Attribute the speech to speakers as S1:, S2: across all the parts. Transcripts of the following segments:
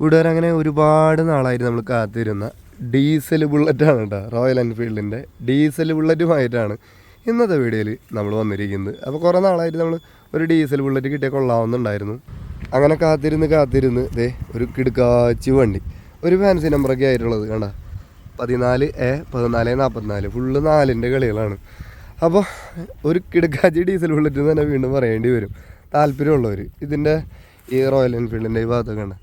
S1: ഇവിടെ വരെ അങ്ങനെ ഒരുപാട് നാളായിരുന്നു നമ്മൾ കാത്തിരുന്ന ഡീസൽ ബുള്ളറ്റാണ് കേട്ടോ റോയൽ എൻഫീൽഡിന്റെ ഡീസൽ ബുള്ളറ്റുമായിട്ടാണ് ഇന്നത്തെ വീഡിയോയിൽ നമ്മൾ വന്നിരിക്കുന്നത്. അപ്പോൾ കുറേ നാളായിട്ട് നമ്മൾ ഒരു ഡീസൽ ബുള്ളറ്റ് കിട്ടിയ കൊള്ളാവുന്നുണ്ടായിരുന്നു. അങ്ങനെ കാത്തിരുന്ന് കാത്തിരുന്ന് ദേ ഒരു കിടുക്കാച്ചി വണ്ടി ഒരു ഫാൻസി നമ്പറൊക്കെ ആയിട്ടുള്ളത് കണ്ട പതിനാല് എ പതിനാല് നാൽപ്പത്തിനാല് ഫുള്ള് നാലിന്റെ കളികളാണ്. അപ്പോൾ ഒരു കിടുക്കാച്ചി ഡീസൽ ബുള്ളറ്റ് തന്നെ വീണ്ടും പറയേണ്ടി വരും. താല്പര്യമുള്ളവർ ഇതിന്റെ ഈ റോയൽ എൻഫീൽഡിന്റെ ഈ ഭാഗത്തൊക്കെ ഉണ്ട്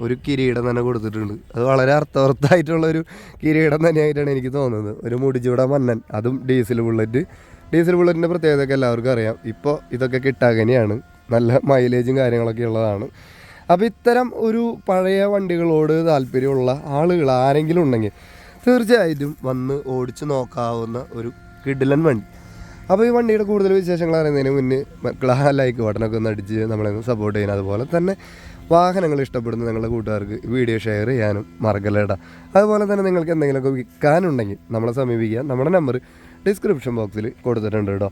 S1: ഒരു കിരീടം തന്നെ കൊടുത്തിട്ടുണ്ട്. അത് വളരെ അർത്ഥവർത്തായിട്ടുള്ള ഒരു കിരീടം തന്നെയായിട്ടാണ് എനിക്ക് തോന്നുന്നത്. ഒരു മുടിച്ചൂട മന്നൻ അതും ഡീസൽ ബുള്ളറ്റ് ഡീസൽ ബുള്ളറ്റിന്റെ പ്രത്യേകതയൊക്കെ എല്ലാവർക്കും അറിയാം. ഇപ്പോൾ ഇതൊക്കെ കിട്ടാകനെയാണ് നല്ല മൈലേജും കാര്യങ്ങളൊക്കെ ഉള്ളതാണ്. അപ്പോൾ ഇത്തരം ഒരു പഴയ വണ്ടികളോട് താല്പര്യമുള്ള ആളുകൾ ആരെങ്കിലും ഉണ്ടെങ്കിൽ തീർച്ചയായിട്ടും വന്ന് ഓടിച്ചു നോക്കാവുന്ന ഒരു കിഡിലൻ വണ്ടി. അപ്പോൾ ഈ വണ്ടിയുടെ കൂടുതൽ വിശേഷങ്ങൾ അറിയുന്നതിന് മുന്നേ മക്കളെ ലൈക്ക് ബട്ടനൊക്കെ ഒന്ന് അടിച്ച് നമ്മളെ ഒന്ന് സപ്പോർട്ട് ചെയ്യുന്ന അതുപോലെ തന്നെ വാഹനങ്ങൾ ഇഷ്ടപ്പെടുന്ന നിങ്ങളുടെ കൂട്ടുകാർക്ക് വീഡിയോ ഷെയർ ചെയ്യാനും മറക്കല്ലേടാ അതുപോലെ തന്നെ നിങ്ങൾക്ക് എന്തെങ്കിലുമൊക്കെ വിൽക്കാനുണ്ടെങ്കിൽ നമ്മളെ സമീപിക്കുക. നമ്മുടെ നമ്പർ ഡിസ്ക്രിപ്ഷൻ ബോക്സിൽ കൊടുത്തിട്ടുണ്ട് കേട്ടോ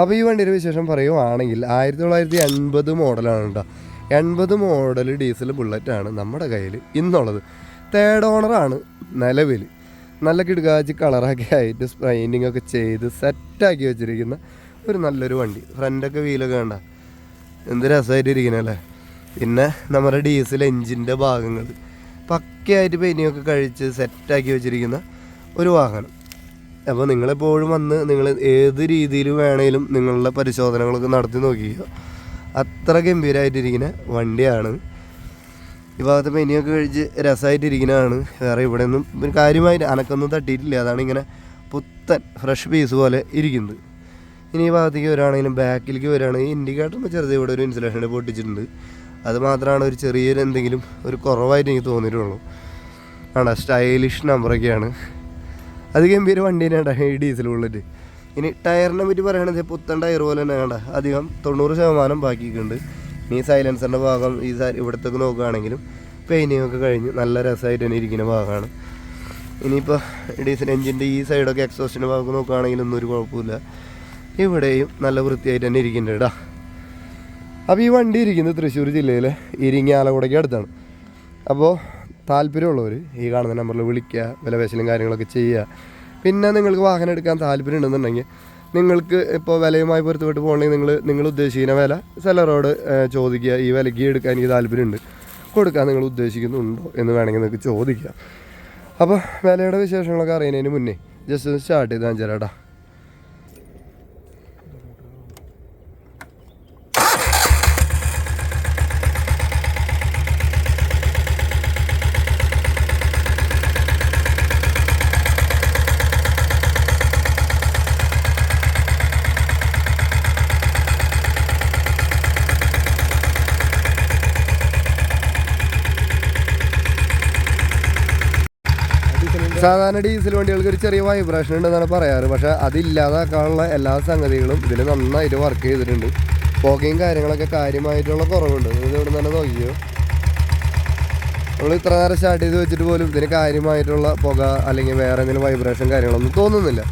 S1: അപ്പോൾ ഈ വണ്ടിയുടെ വിശേഷം പറയുവാണെങ്കിൽ ആയിരത്തി തൊള്ളായിരത്തി എൺപത് മോഡലാണ് കേട്ടോ എൺപത് മോഡൽ ഡീസൽ ബുള്ളറ്റാണ് നമ്മുടെ കയ്യിൽ ഇന്നുള്ളത്. തേർഡ് ഓണറാണ് നിലവിൽ നല്ല കിടുകാജി കളറൊക്കെ ആയിട്ട് സ്പ്രൈനിങ് ഒക്കെ ചെയ്ത് സെറ്റാക്കി വെച്ചിരിക്കുന്ന ഒരു നല്ലൊരു വണ്ടി. ഫ്രണ്ടൊക്കെ വീലൊക്കെ വേണ്ട എന്ത് രസമായിട്ട് ഇരിക്കണല്ലേ പിന്നെ നമ്മുടെ ഡീസൽ എഞ്ചിന്റെ ഭാഗങ്ങൾ പക്കയായിട്ട് പെയിനിയൊക്കെ കഴിച്ച് സെറ്റാക്കി വെച്ചിരിക്കുന്ന ഒരു വാഹനം. അപ്പോൾ നിങ്ങളെപ്പോഴും വന്ന് നിങ്ങൾ ഏത് രീതിയിൽ വേണേലും നിങ്ങളുടെ പരിശോധനകളൊക്കെ നടത്തി നോക്കിക്കുക അത്ര ഗംഭീരമായിട്ടിരിക്കുന്ന വണ്ടിയാണ്. ഈ ഭാഗത്ത് പെനിയൊക്കെ കഴിച്ച് രസമായിട്ടിരിക്കുന്നതാണ് വേറെ ഇവിടെ ഒന്നും പിന്നെ അനക്കൊന്നും തട്ടിയിട്ടില്ല. അതാണ് ഇങ്ങനെ പുത്തൻ ഫ്രഷ് പീസ് പോലെ ഇരിക്കുന്നത്. ഇനി ഈ ഭാഗത്തേക്ക് വരികയാണെങ്കിലും ബാക്കിലേക്ക് വരികയാണെങ്കിൽ ഇൻഡിക്കേറ്ററിന് ചെറുത് ഇവിടെ ഒരു ഇൻസുലേഷൻ പൊട്ടിച്ചിട്ടുണ്ട്. അത് മാത്രമാണ് ഒരു ചെറിയൊരു എന്തെങ്കിലും ഒരു കുറവായിട്ട് എനിക്ക് തോന്നിയിട്ടുള്ളൂ. ആണ്? സ്റ്റൈലിഷ് നമ്പറൊക്കെയാണ് അത് ഗംഭീര വണ്ടി തന്നെയാണ് ഈ ഡീസൽ ബുള്ളറ്റ് ഇനി ടയറിനെ പറ്റി പറയുകയാണെങ്കിൽ പുത്തൻ ടയർ പോലെ തന്നെ വേണ്ട അധികം തൊണ്ണൂറ് ശതമാനം ബാക്കിയിട്ടുണ്ട് ഇനി സൈലൻസറിന്റെ ഭാഗം ഈ ഇവിടത്തേക്ക് നോക്കുകയാണെങ്കിലും പെയിന്റിങ് ഒക്കെ കഴിഞ്ഞ് നല്ല രസമായിട്ട് തന്നെ ഇരിക്കുന്ന ഭാഗമാണ്. ഇനിയിപ്പോൾ ഡീസൽ എഞ്ചിന്റെ ഈ സൈഡൊക്കെ എക്സോസ്റ്റിന്റെ ഭാഗം നോക്കുകയാണെങ്കിൽ ഒന്നും ഒരു കുഴപ്പമില്ല ഇവിടെയും നല്ല വൃത്തിയായിട്ട് തന്നെ ഇരിക്കുന്നുണ്ട് കേട്ടോ. അപ്പോൾ ഈ വണ്ടി ഇരിക്കുന്നത് തൃശ്ശൂർ ജില്ലയിലെ ഇരിങ്ങാലക്കുടയ്ക്ക് അടുത്താണ്. അപ്പോൾ താല്പര്യമുള്ളവർ ഈ കാണുന്ന നമ്പറിൽ വിളിക്കുക വിലപേശലും കാര്യങ്ങളൊക്കെ ചെയ്യുക. പിന്നെ നിങ്ങൾക്ക് വാഹനം എടുക്കാൻ താല്പര്യം ഉണ്ടെന്നുണ്ടെങ്കിൽ നിങ്ങൾക്ക് ഇപ്പോൾ വിലയുമായി പൊരുത്തപ്പെട്ട് പോകണമെങ്കിൽ നിങ്ങൾ നിങ്ങൾ ഉദ്ദേശിക്കുന്ന വില സെലറോട് ഏഹ്, ചോദിക്കുക. ഈ വിലയ്ക്ക് എടുക്കാൻ എനിക്ക് താല്പര്യമുണ്ട്. കൊടുക്കാൻ നിങ്ങൾ ഉദ്ദേശിക്കുന്നുണ്ടോ എന്ന് വേണമെങ്കിൽ നിങ്ങൾക്ക് ചോദിക്കാം. അപ്പോൾ വിലയുടെ വിശേഷങ്ങളൊക്കെ അറിയുന്നതിന് മുന്നേ ജസ്റ്റ് ഒന്ന് സ്റ്റാർട്ട് ചെയ്താൽ അഞ്ചരാട്ടാ സാധാരണ ഡീസൽ വണ്ടികൾക്ക് ഒരു ചെറിയ വൈബ്രേഷൻ ഉണ്ടെന്നാണ് പറയാറ്. പക്ഷെ അതില്ലാതാക്കാനുള്ള എല്ലാ സംഗതികളും ഇതിൽ നന്നായിട്ട് വർക്ക് ചെയ്തിട്ടുണ്ട്. പുകയും കാര്യങ്ങളൊക്കെ കാര്യമായിട്ടുള്ള കുറവുണ്ട്. ഇത് ഇവിടെ തന്നെ നോക്കിയോ? നമ്മൾ ഇത്ര നേരം സ്റ്റാർട്ട് ചെയ്ത് വെച്ചിട്ട് പോലും ഇതിന് കാര്യമായിട്ടുള്ള പുക അല്ലെങ്കിൽ വേറെ എന്തെങ്കിലും വൈബ്രേഷൻ കാര്യങ്ങളൊന്നും തോന്നുന്നില്ല.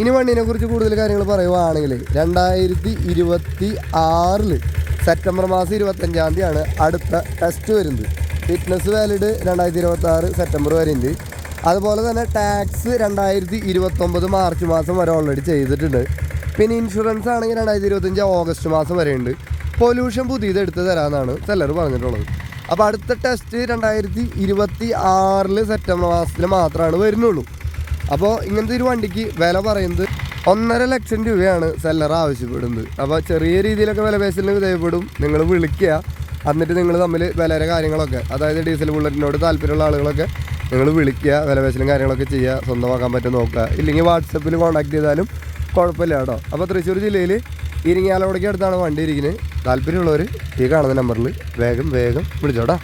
S1: ഇനി വണ്ടിനെ കുറിച്ച് കൂടുതൽ കാര്യങ്ങൾ പറയുവാണെങ്കിൽ രണ്ടായിരത്തി ഇരുപത്തി ആറിൽ സെപ്റ്റംബർ മാസം ഇരുപത്തഞ്ചാം തീയതിയാണ് അടുത്ത ടെസ്റ്റ് വരുന്നത്. ഫിറ്റ്നസ് വാലിഡ് രണ്ടായിരത്തി ഇരുപത്തി ആറ് സെപ്റ്റംബർ വരെയുണ്ട്. അതുപോലെ തന്നെ ടാക്സ് രണ്ടായിരത്തി ഇരുപത്തൊമ്പത് മാർച്ച് മാസം വരെ ഓൾറെഡി ചെയ്തിട്ടുണ്ട്. പിന്നെ ഇൻഷുറൻസ് ആണെങ്കിൽ രണ്ടായിരത്തി ഇരുപത്തഞ്ച് ഓഗസ്റ്റ് മാസം വരെയുണ്ട് പൊല്യൂഷൻ പുതിയത് എടുത്ത് തരാമെന്നാണ് സെല്ലർ പറഞ്ഞിട്ടുള്ളത്. അപ്പോൾ അടുത്ത ടെസ്റ്റ് രണ്ടായിരത്തി ഇരുപത്തി ആറിൽ സെപ്റ്റംബർ മാസത്തിൽ മാത്രമാണ് വരുന്നുള്ളൂ. അപ്പോൾ ഇങ്ങനത്തെ ഒരു വണ്ടിക്ക് വില പറയുന്നത് ഒന്നര ലക്ഷം രൂപയാണ് സെല്ലർ ആവശ്യപ്പെടുന്നത്. അപ്പോൾ ചെറിയ രീതിയിലൊക്കെ വില പേശലിന് വിധേയപ്പെടും. നിങ്ങൾ വിളിക്കുക. എന്നിട്ട് നിങ്ങൾ തമ്മിൽ വിലയുടെ കാര്യങ്ങളൊക്കെ അതായത് ഡീസൽ ബുള്ളറ്റിനോട് താല്പര്യമുള്ള ആളുകളൊക്കെ നിങ്ങൾ വിളിക്കുക വിലപേശലും കാര്യങ്ങളൊക്കെ ചെയ്യുക സ്വന്തമാക്കാൻ പറ്റും നോക്കുക. ഇല്ലെങ്കിൽ വാട്സപ്പിൽ കോൺടാക്ട് ചെയ്താലും കുഴപ്പമില്ല കേട്ടോ. അപ്പോൾ തൃശ്ശൂർ ജില്ലയിൽ ഇരിങ്ങാലക്കുടയ്ക്ക് അടുത്താണ് വണ്ടി ഇരിക്കുന്നത് താല്പര്യമുള്ളവർ ഈ കാണുന്ന നമ്പറിൽ വേഗം വേഗം വിളിച്ചോട്ടോ.